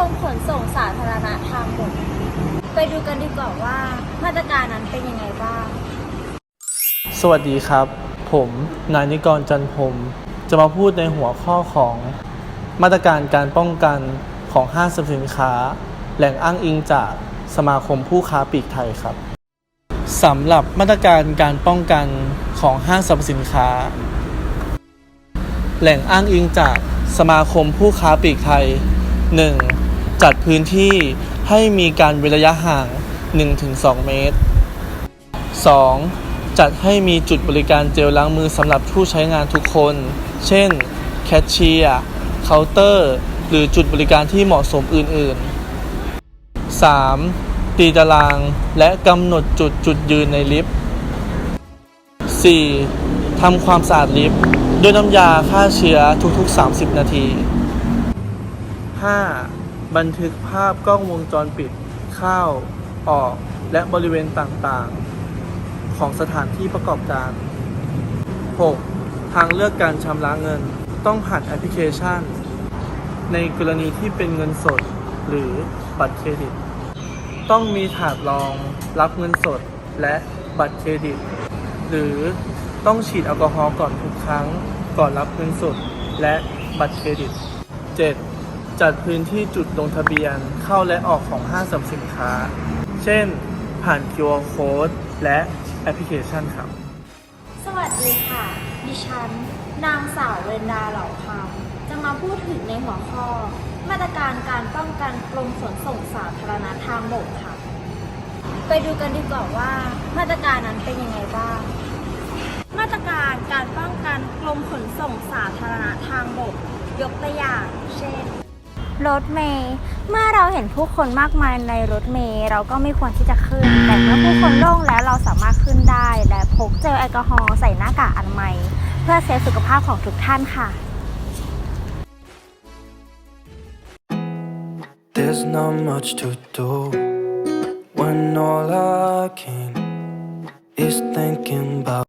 รมขนส่งสาธารณะทางบกไปดูกันดีกว่าว่ามาตรการนั้นเป็นยังไงบ้าง สวัสดีครับ ผมนายนิกรจันพรมจะมาพูดในหัวข้อของมาตรการการป้องกันของห้างสรรพสินค้า แหล่งอ้างอิงจากสมาคมผู้ค้าปลีกไทยครับสำหรับมาตรการการป้องกันของห้างสรรพสินค้า แหล่งอ้างอิงจากสมาคมผู้ค้าปลีกไทย 1. จัดพื้นที่ให้มีการเว้นระยะห่าง 1-2 เมตร 2. จัดให้มีจุดบริการเจลล้างมือสำหรับผู้ใช้งานทุกคน เช่น แคชเชียร์เคาน์เตอร์ หรือจุดบริการที่เหมาะสมอื่น ๆ 3. ตีตารางและกำหนดจุดจุดยืนในลิฟต์ 4. ทำความสะอาดลิฟต์ด้วยน้ำยาฆ่าเชื้อทุกๆ 30 นาที 5. บันทึกภาพกล้องวงจรปิดเข้าออก และบริเวณต่างๆ ของสถานที่ประกอบการ 6. ทางเลือกการชำระเงิน ต้องผ่านแอปพลิเคชัน ในกรณีที่เป็นเงินสด หรือบัตรเครดิต ต้องมีถาดรองรับเงินสดและบัตรเครดิต หรือต้องฉีดแอลกอฮอล์ก่อนทุกครั้ง ก่อนรับเงินสดและบัตรเครดิต 7. จัดพื้นที่จุดลงทะเบียนเข้าและออกของห้างสรรพสินค้า เช่น ผ่าน QR Code และแอปพลิเคชันครับ สวัสดีค่ะ ดิฉัน นางสาวเรนดาเหล่าคำจะมาพูดถึงในหัวข้อ มาตรการการป้องกันกรมขนส่งสาธารณะทางบกค่ะ ไปดูกันดีกว่าว่า มาตรการนั้นเป็นยังไงบ้าง มาตรการการป้องกันกรมขนส่งสาธารณะทางบก ยกตัวอย่าง เช่น รถเมย์เมื่อเราเห็นผู้คนมากมายในรถเมย์เราก็ไม่ควรที่จะขึ้น แต่เมื่อผู้คนโล่งแล้วเราสามารถขึ้นได้ และพกเจลแอลกอฮอล์ใส่หน้ากากอนามัย เพื่อเซฟสุขภาพของทุกท่านค่ะ There's not much to do when all I can is thinking about.